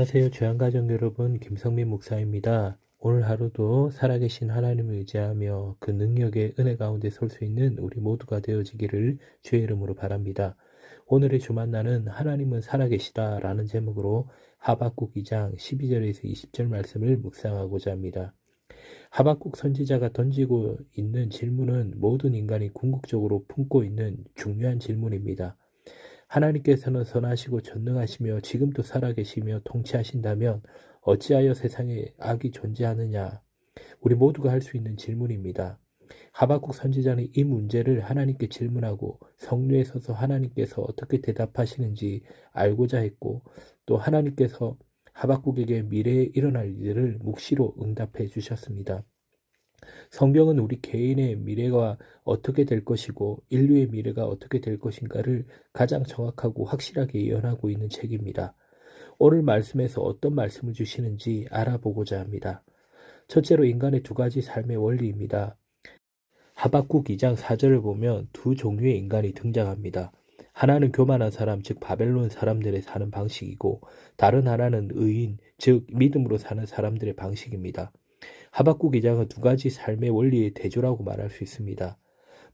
안녕하세요. 주양가족 여러분, 김성민 목사입니다. 오늘 하루도 살아계신 하나님을 의지하며 그 능력의 은혜 가운데 설 수 있는 우리 모두가 되어지기를 주의 이름으로 바랍니다. 오늘의 주만나는 하나님은 살아계시다 라는 제목으로 하박국 2장 12절에서 20절 말씀을 묵상하고자 합니다. 하박국 선지자가 던지고 있는 질문은 모든 인간이 궁극적으로 품고 있는 중요한 질문입니다. 하나님께서는 선하시고 전능하시며 지금도 살아계시며 통치하신다면 어찌하여 세상에 악이 존재하느냐? 우리 모두가 할 수 있는 질문입니다. 하박국 선지자는 이 문제를 하나님께 질문하고 성류에 서서 하나님께서 어떻게 대답하시는지 알고자 했고 또 하나님께서 하박국에게 미래에 일어날 일들을 묵시로 응답해 주셨습니다. 성경은 우리 개인의 미래가 어떻게 될 것이고 인류의 미래가 어떻게 될 것인가를 가장 정확하고 확실하게 예언하고 있는 책입니다. 오늘 말씀에서 어떤 말씀을 주시는지 알아보고자 합니다. 첫째로 인간의 두 가지 삶의 원리입니다. 하박국 2장 4절을 보면 두 종류의 인간이 등장합니다. 하나는 교만한 사람, 즉 바벨론 사람들의 사는 방식이고 다른 하나는 의인, 즉 믿음으로 사는 사람들의 방식입니다. 하박국 2장은 두 가지 삶의 원리의 대조라고 말할 수 있습니다.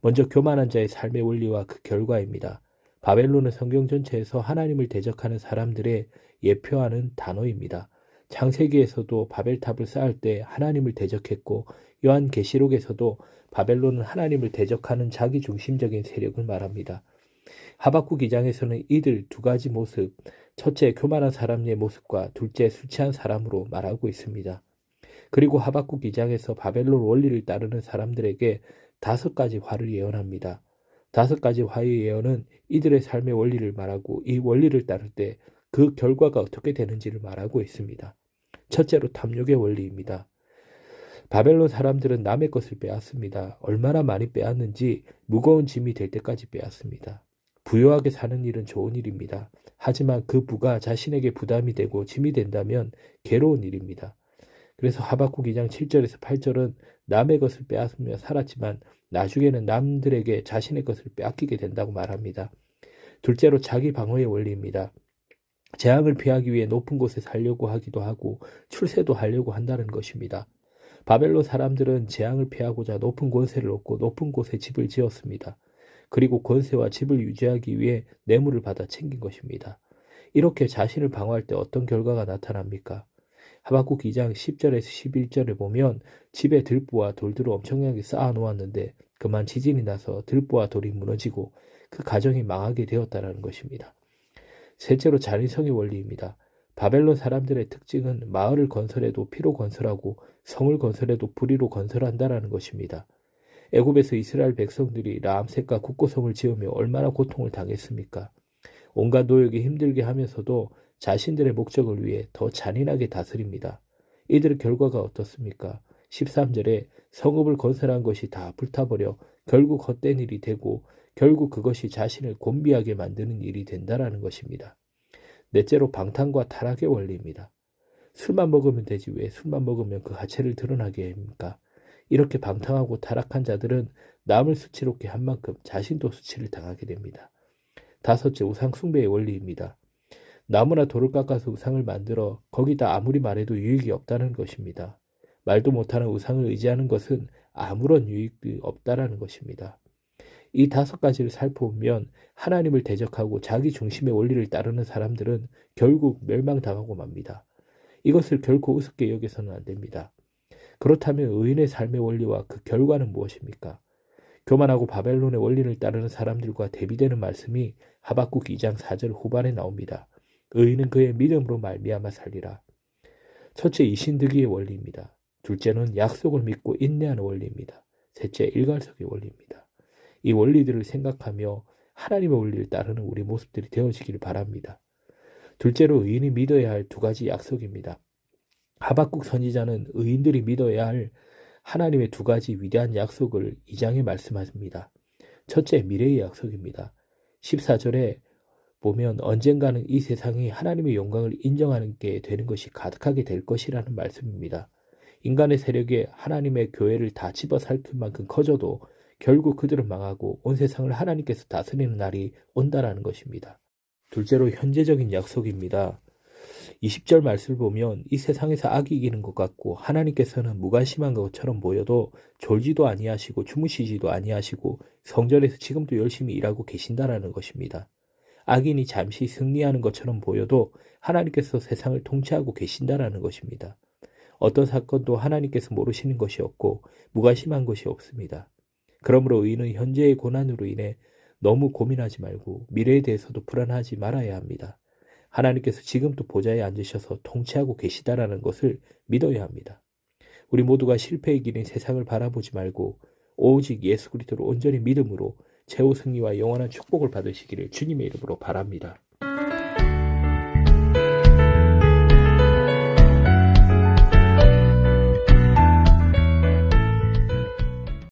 먼저 교만한 자의 삶의 원리와 그 결과입니다. 바벨론은 성경 전체에서 하나님을 대적하는 사람들의 예표하는 단어입니다. 창세기에서도 바벨탑을 쌓을 때 하나님을 대적했고 요한 계시록에서도 바벨론은 하나님을 대적하는 자기 중심적인 세력을 말합니다. 하박국 2장에서는 이들 두 가지 모습, 첫째 교만한 사람의 모습과 둘째 술 취한 사람으로 말하고 있습니다. 그리고 하박국 2장에서 바벨론 원리를 따르는 사람들에게 다섯 가지 화를 예언합니다. 다섯 가지 화의 예언은 이들의 삶의 원리를 말하고 이 원리를 따를 때 그 결과가 어떻게 되는지를 말하고 있습니다. 첫째로 탐욕의 원리입니다. 바벨론 사람들은 남의 것을 빼앗습니다. 얼마나 많이 빼앗는지 무거운 짐이 될 때까지 빼앗습니다. 부유하게 사는 일은 좋은 일입니다. 하지만 그 부가 자신에게 부담이 되고 짐이 된다면 괴로운 일입니다. 그래서 하박국 2장 7절에서 8절은 남의 것을 빼앗으며 살았지만 나중에는 남들에게 자신의 것을 빼앗기게 된다고 말합니다. 둘째로 자기 방어의 원리입니다. 재앙을 피하기 위해 높은 곳에 살려고 하기도 하고 출세도 하려고 한다는 것입니다. 바벨로 사람들은 재앙을 피하고자 높은 권세를 얻고 높은 곳에 집을 지었습니다. 그리고 권세와 집을 유지하기 위해 뇌물을 받아 챙긴 것입니다. 이렇게 자신을 방어할 때 어떤 결과가 나타납니까? 하박국 2장 10절에서 11절에 보면 집에 들보와 돌들을 엄청나게 쌓아 놓았는데 그만 지진이 나서 들보와 돌이 무너지고 그 가정이 망하게 되었다는 것입니다. 셋째로 자리성의 원리입니다. 바벨론 사람들의 특징은 마을을 건설해도 피로 건설하고 성을 건설해도 불의로 건설한다라는 것입니다. 애굽에서 이스라엘 백성들이 라암색과 국고성을 지으며 얼마나 고통을 당했습니까? 온갖 노역이 힘들게 하면서도 자신들의 목적을 위해 더 잔인하게 다스립니다. 이들의 결과가 어떻습니까? 13절에 성읍을 건설한 것이 다 불타버려 결국 헛된 일이 되고 결국 그것이 자신을 곤비하게 만드는 일이 된다라는 것입니다. 넷째로 방탕과 타락의 원리입니다. 술만 먹으면 되지 왜 술만 먹으면 그 하체를 드러나게 합니까? 이렇게 방탕하고 타락한 자들은 남을 수치롭게 한 만큼 자신도 수치를 당하게 됩니다. 다섯째 우상 숭배의 원리입니다. 나무나 돌을 깎아서 우상을 만들어 거기다 아무리 말해도 유익이 없다는 것입니다. 말도 못하는 우상을 의지하는 것은 아무런 유익이 없다라는 것입니다. 이 다섯 가지를 살펴보면 하나님을 대적하고 자기 중심의 원리를 따르는 사람들은 결국 멸망당하고 맙니다. 이것을 결코 우습게 여겨서는 안 됩니다. 그렇다면 의인의 삶의 원리와 그 결과는 무엇입니까? 교만하고 바벨론의 원리를 따르는 사람들과 대비되는 말씀이 하박국 2장 4절 후반에 나옵니다. 의인은 그의 믿음으로 말미암아 살리라. 첫째 이신득이의 원리입니다. 둘째는 약속을 믿고 인내하는 원리입니다. 셋째 일갈석의 원리입니다. 이 원리들을 생각하며 하나님의 원리를 따르는 우리 모습들이 되어지기를 바랍니다. 둘째로 의인이 믿어야 할 두 가지 약속입니다. 하박국 선지자는 의인들이 믿어야 할 하나님의 두 가지 위대한 약속을 이 장에 말씀하십니다. 첫째 미래의 약속입니다. 14절에 보면 언젠가는 이 세상이 하나님의 영광을 인정하는 게 되는 것이 가득하게 될 것이라는 말씀입니다. 인간의 세력이 하나님의 교회를 다 집어삼킬 만큼 커져도 결국 그들은 망하고 온 세상을 하나님께서 다스리는 날이 온다라는 것입니다. 둘째로 현재적인 약속입니다. 20절 말씀을 보면 이 세상에서 악이 이기는 것 같고 하나님께서는 무관심한 것처럼 보여도 졸지도 아니하시고 주무시지도 아니하시고 성전에서 지금도 열심히 일하고 계신다라는 것입니다. 악인이 잠시 승리하는 것처럼 보여도 하나님께서 세상을 통치하고 계신다라는 것입니다. 어떤 사건도 하나님께서 모르시는 것이 없고 무관심한 것이 없습니다. 그러므로 의인은 현재의 고난으로 인해 너무 고민하지 말고 미래에 대해서도 불안하지 말아야 합니다. 하나님께서 지금도 보좌에 앉으셔서 통치하고 계시다라는 것을 믿어야 합니다. 우리 모두가 실패의 길인 세상을 바라보지 말고 오직 예수 그리스도를 온전히 믿음으로 최후 승리와 영원한 축복을 받으시기를 주님의 이름으로 바랍니다.